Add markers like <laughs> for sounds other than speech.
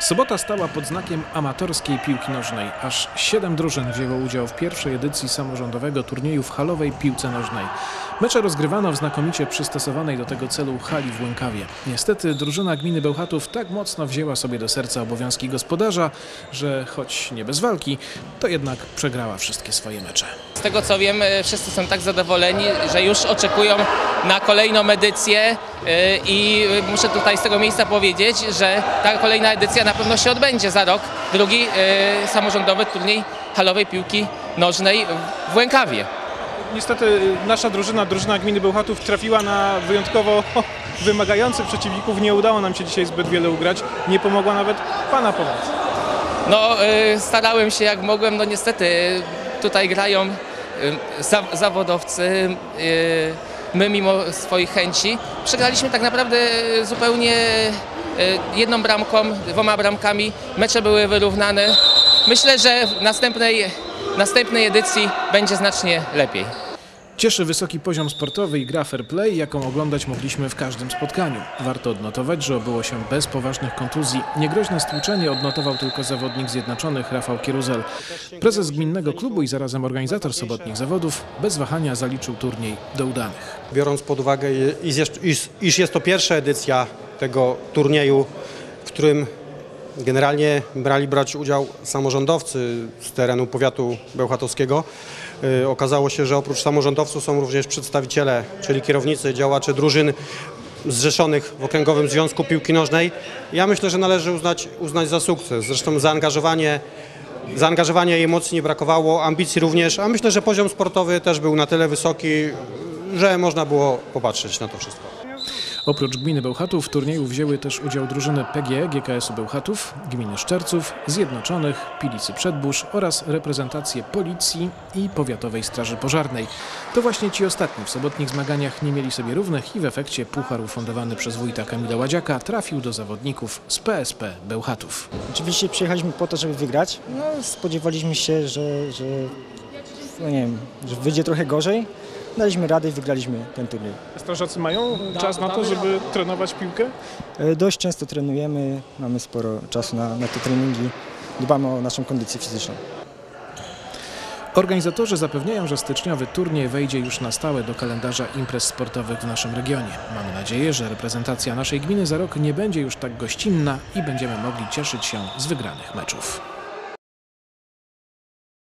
Sobota stała pod znakiem amatorskiej piłki nożnej. Aż siedem drużyn wzięło udział w pierwszej edycji samorządowego turnieju w halowej piłce nożnej. Mecze rozgrywano w znakomicie przystosowanej do tego celu hali w Łękawie. Niestety drużyna gminy Bełchatów tak mocno wzięła sobie do serca obowiązki gospodarza, że choć nie bez walki, to jednak przegrała wszystkie swoje mecze. Z tego co wiem, e, wszyscy są tak zadowoleni, że już oczekują na kolejną edycję e, i e, muszę tutaj z tego miejsca powiedzieć, że ta kolejna edycja na pewno się odbędzie za rok. Drugi samorządowy turniej halowej piłki nożnej w Łękawie. Niestety y, nasza drużyna, drużyna gminy Bełchatów trafiła na wyjątkowo <laughs> wymagających przeciwników. Nie udało nam się dzisiaj zbyt wiele ugrać. Nie pomogła nawet Pana pomoc. No, e, starałem się jak mogłem, no niestety tutaj grają za, zawodowcy. My mimo swoich chęci przegraliśmy tak naprawdę zupełnie jedną bramką, dwoma bramkami. Mecze były wyrównane. Myślę, że w następnej, następnej edycji będzie znacznie lepiej. Cieszy wysoki poziom sportowy i gra fair play, jaką oglądać mogliśmy w każdym spotkaniu. Warto odnotować, że obyło się bez poważnych kontuzji. Niegroźne stłuczenie odnotował tylko zawodnik Zjednoczonych Rafał Kieruzel. Prezes gminnego klubu i zarazem organizator sobotnich zawodów bez wahania zaliczył turniej do udanych. biorąc pod uwagę, iż jest- iż- iż jest to pierwsza edycja tego turnieju, w którym generalnie brali brać udział samorządowcy z terenu powiatu bełchatowskiego. Y, Okazało się, że oprócz samorządowców są również przedstawiciele, czyli kierownicy, działacze drużyn zrzeszonych w Okręgowym Związku Piłki Nożnej. Ja myślę, że należy uznać, uznać za sukces. Zresztą zaangażowanie Zaangażowania i emocji nie brakowało, ambicji również, a myślę, że poziom sportowy też był na tyle wysoki, że można było popatrzeć na to wszystko. Oprócz gminy Bełchatów w turnieju wzięły też udział drużyny PGE GKS-u Bełchatów, gminy Szczerców, Zjednoczonych, Pilicy Przedbórz oraz reprezentacje Policji i Powiatowej Straży Pożarnej. To właśnie ci ostatni w sobotnich zmaganiach nie mieli sobie równych i w efekcie puchar ufundowany przez wójta Kamila Ładziaka trafił do zawodników z PSP Bełchatów. Oczywiście przyjechaliśmy po to, żeby wygrać. No, spodziewaliśmy się, że, że, no nie wiem, że wyjdzie trochę gorzej. Daliśmy radę i wygraliśmy ten turniej. Strażacy mają czas na to, żeby trenować piłkę? E, Dość często trenujemy, mamy sporo czasu na, na te treningi. Dbamy o naszą kondycję fizyczną. Organizatorzy zapewniają, że styczniowy turniej wejdzie już na stałe do kalendarza imprez sportowych w naszym regionie. Mamy nadzieję, że reprezentacja naszej gminy za rok nie będzie już tak gościnna i będziemy mogli cieszyć się z wygranych meczów.